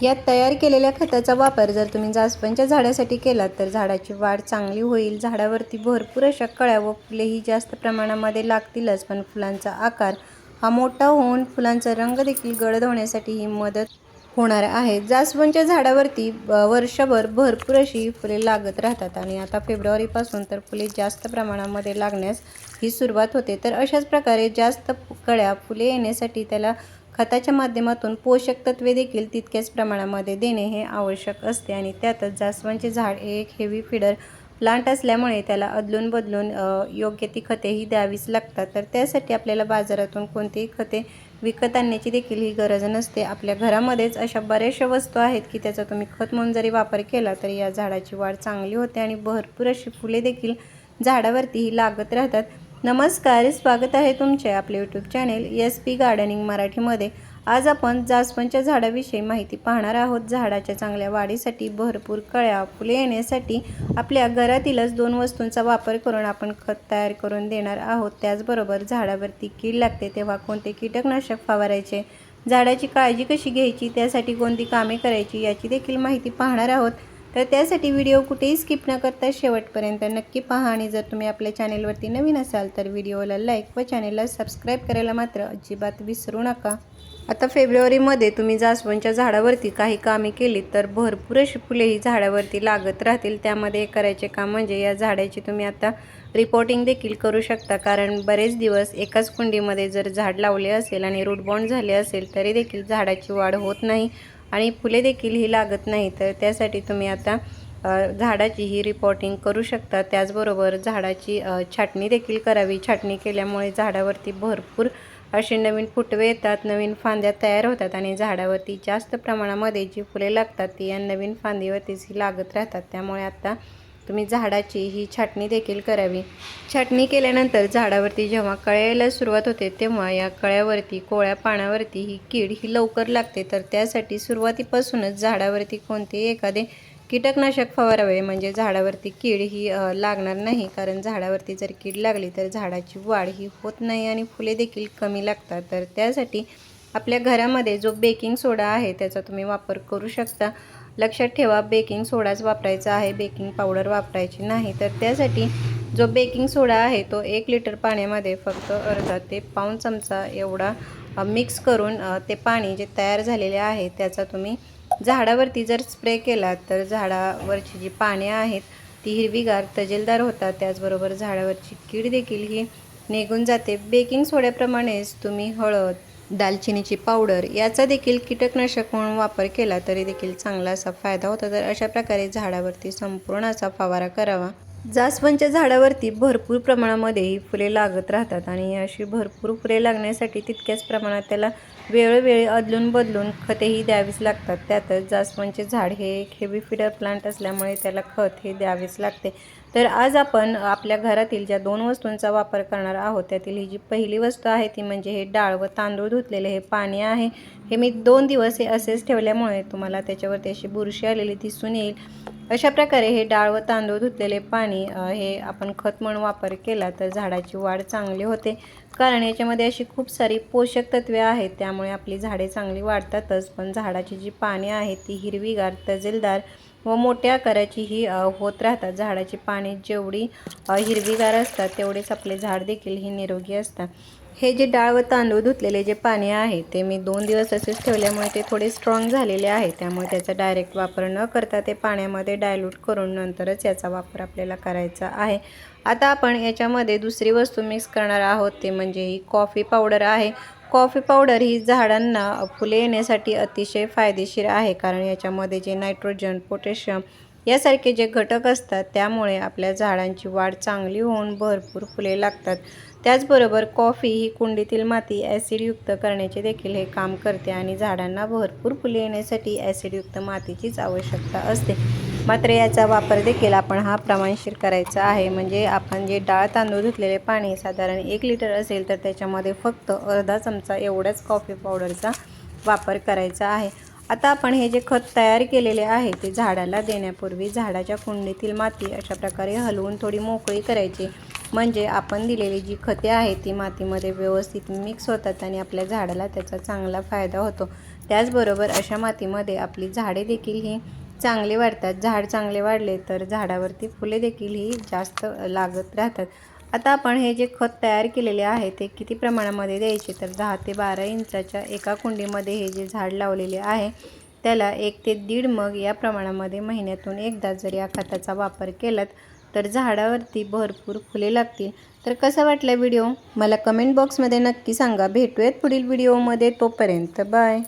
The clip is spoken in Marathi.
यात तयार केलेल्या खताचा वापर जर तुम्ही जास्वंदच्या झाडासाठी केलात तर झाडाची वाढ चांगली होईल. झाडावरती भरपूर अशा कळ्या व फुलेही जास्त प्रमाणामध्ये लागतीलच पण फुलांचा आकार हा मोठा होऊन फुलांचा रंग देखील गडद होण्यासाठी ही मदत होणार आहे. जास्वंदच्या झाडावरती वर्षभर भरपूर अशी फुले लागत राहतात आणि आता फेब्रुवारीपासून तर फुले जास्त प्रमाणामध्ये लागण्यास ही सुरुवात होते. तर अशाच प्रकारे जास्त कळ्या फुले येण्यासाठी त्याला खताच्या माध्यमातून पोषक तत्वे देखील तितक्याच प्रमाणामध्ये देणे हे आवश्यक असते आणि त्यातच जास्वंदचे झाड एक हेवी फिडर प्लांट असल्यामुळे त्याला अदलून बदलून योग्य ती खतेही द्यावीच लागतात. तर त्यासाठी आपल्याला बाजारातून कोणतीही खते विकत आणण्याची देखील ही गरज नसते. आपल्या घरामध्येच अशा बऱ्याचशा वस्तू आहेत की त्याचा तुम्ही खत म्हणून जरी वापर केला तरी या झाडाची वाढ चांगली होते आणि भरपूर अशी फुले देखील झाडावरतीही लागत राहतात. नमस्कार स्वागत आहे तुमचे आपले YouTube channel S P gardening मराठीमध्ये. आज आपण जास्वंदच्या झाडाविषयी माहिती पाहणार आहोत. झाडाच्या चांगल्या वाढीसाठी भरपूर कळ्या फुले येण्यासाठी आपल्या घरातीलच दोन वस्तूंचा वापर करून आपण खत तयार करून देणार आहोत. त्याचबरोबर झाडावरती कीड लागते तेव्हा कोणते कीटकनाशक फवारायचे? झाडाची काळजी कशी घ्यायची? त्यासाठी कोणती कामे करायची? याची देखील माहिती पाहणार आहोत. तर त्यासाठी व्हिडिओ कुठेही स्किप न करता शेवटपर्यंत नक्की पहा आणि जर तुम्ही आपल्या चॅनेलवरती नवीन असाल तर व्हिडिओला लाईक व चॅनेलला सबस्क्राईब करायला मात्र अजिबात विसरू नका. आता फेब्रुवारीमध्ये तुम्ही जास्वंदच्या झाडावरती काही कामे केली तर भरपूर अशी फुले ही झाडावरती लागत राहतील. त्यामध्ये करायचे काम म्हणजे या झाडाची तुम्ही आता रिपोर्टिंग देखील करू शकता. कारण बरेच दिवस एकाच कुंडीमध्ये जर झाड लावले असेल आणि रूटबॉन्ड झाले असेल तरी देखील झाडाची वाढ होत नाही. आणि फुले देखील ही लागत नाही तर त्यासाठी तुम्ही आता झाडाची ही रिपोर्टिंग करू शकता. त्याचबरोबर झाडाची छाटणी देखील करावी. छाटणी केल्यामुळे झाडावरती भरपूर असे नवीन फुटवे येतात नवीन फांद्या तयार होतात आणि झाडावरती जास्त प्रमाणामध्ये जी फुले लागतात ती या नवीन फांदीवरतीच ही लागत राहतात. त्यामुळे आता तुम्ही झाडाची ही छाटणी देखील करावी. छाटणी केल्यानंतर झाडावरती जेव्हा कळ्यायला सुरुवात होते तेव्हा या कळ्यावरती कोळ्या पानावरती ही कीड ही लवकर लागते. तर त्यासाठी सुरुवातीपासूनच झाडावरती कोणतेही एखादे कीटकनाशक फवारावे. म्हणजे झाडावरती कीड ही लागणार नाही. कारण झाडावरती जर कीड लागली तर झाडाची वाढ ही होत नाही आणि फुले देखील कमी लागतात. तर त्यासाठी आपल्या घरामध्ये जो बेकिंग सोडा आहे त्याचा तुम्ही वापर करू शकता. लक्षात ठेवा बेकिंग सोडाच वापरायचा आहे. बेकिंग पावडर वापरायची नाही. तर त्यासाठी जो बेकिंग सोडा आहे तो एक लिटर पाण्यामध्ये फक्त अर्धा ते पाऊण चमचा एवढा मिक्स करून ते पाणी जे तयार झालेले आहे त्याचा तुम्ही झाडावरती जर स्प्रे केला तर झाडावरची जी पाने आहेत ती हिरवीगार तजेलदार होतात. त्याचबरोबर झाडावरची कीड देखील ही निघून जाते. बेकिंग सोड्याप्रमाणेच तुम्ही हळद दालचिनीची पावडर याचा देखील कीटकनाशक म्हणून वापर केला तरी देखील चांगला असा फायदा होतो. तर अशा प्रकारे झाडावरती संपूर्ण असा फवारा करावा. जास्वंच्या झाडावरती भरपूर प्रमाणामध्ये ही फुले लागत राहतात आणि अशी भरपूर फुले लागण्यासाठी तितक्याच प्रमाणात त्याला वेळोवेळी अदलून बदलून खतेही द्यावीच लागतात. त्यातच जास्वंदचे झाड हे एक हेवी फिडर प्लांट असल्यामुळे त्याला खत हे द्यावेच लागते. तर आज आपण आपल्या घरातील ज्या दोन वस्तूंचा वापर करणार आहोत त्यातील ही जी पहिली वस्तू आहे ती म्हणजे हे डाळ व तांदूळ धुतलेले हे पाणी आहे. हे मी दोन दिवस हे असेच ठेवल्यामुळे तुम्हाला त्याच्यावरती अशी बुरशी आलेली दिसून येईल. अशा प्रकारे हे डाळ व तांदूळ धुतलेले पाणी हे आपण खत म्हणून वापर केला तर झाडाची वाढ चांगली होते. कारण याच्यामध्ये अशी खूप सारी पोषक तत्वे आहेत त्यामुळे आपली झाडे चांगली वाढतातच. पण झाडाची जी पाने आहेत ती हिरवीगार तजेलदार व मोठ्या आकाराची ही होत राहतात. झाडाची पाने जेवढी हिरवीगार असतात तेवढेच आपले झाड देखील ही निरोगी असतात. हे जे डाळ व तांदूळ धुतलेले जे पाणी आहे ते मी दोन दिवस असेच ठेवल्यामुळे ते थोडे स्ट्रॉंग झालेले आहे त्यामुळे त्याचा डायरेक्ट वापर न करता ते पाण्यामध्ये डायल्यूट करून नंतरच याचा वापर आपल्याला करायचा आहे. आता आपण याच्यामध्ये दुसरी वस्तू मिक्स करणार आहोत ते म्हणजे ही कॉफी पावडर आहे. कॉफी पावडर ही झाडांना फुले येण्यासाठी अतिशय फायदेशीर आहे कारण याच्यामध्ये जे नायट्रोजन पोटॅशियम यासारखे जे घटक असतात त्यामुळे आपल्या झाडांची वाढ चांगली होऊन भरपूर फुले लागतात. त्याचबरोबर कॉफी ही कुंडीतील माती ॲसिडयुक्त करण्याचे देखील हे काम करते आणि झाडांना भरपूर फुले येण्यासाठी ॲसिडयुक्त मातीचीच आवश्यकता असते. मात्र याचा वापर देखील आपण हा प्रमाणशीर करायचा आहे. म्हणजे आपण जे डाळ तांदूळ धुतलेले पाणी साधारण एक लिटर असेल तर त्याच्यामध्ये फक्त अर्धा चमचा एवढ्याच कॉफी पावडरचा वापर करायचा आहे. आता आपण हे जे खत तयार केलेले आहे ते झाडाला देण्यापूर्वी झाडाच्या कुंडीतील माती अशा प्रकारे हलवून थोडी मोकळी करायची. म्हणजे आपण दिलेली जी खते आहेत ती मातीमध्ये व्यवस्थित मिक्स होतात आणि आपल्या झाडाला त्याचा चांगला फायदा होतो. त्याचबरोबर अशा मातीमध्ये आपली झाडे देखील ही चांगले वाढतात झाड चांगले वाढले तर झाडावरती फुले देखील ही जास्त लागत राहतात. आता आपण हे जे खत तयार केलेले आहे ते किती प्रमाणामध्ये द्यायचे? तर दहा ते बारा इंचाच्या एका कुंडीमध्ये हे जे झाड लावलेले आहे त्याला एक ते दीड मग या प्रमाणामध्ये महिन्यातून एकदा जर या खताचा वापर केलात तर झाडावरती भरपूर फुले लागतील. तर कसा वाटला व्हिडिओ? मला कमेंट बॉक्समध्ये नक्की सांगा. भेटूयात पुढील व्हिडिओमध्ये. तोपर्यंत बाय.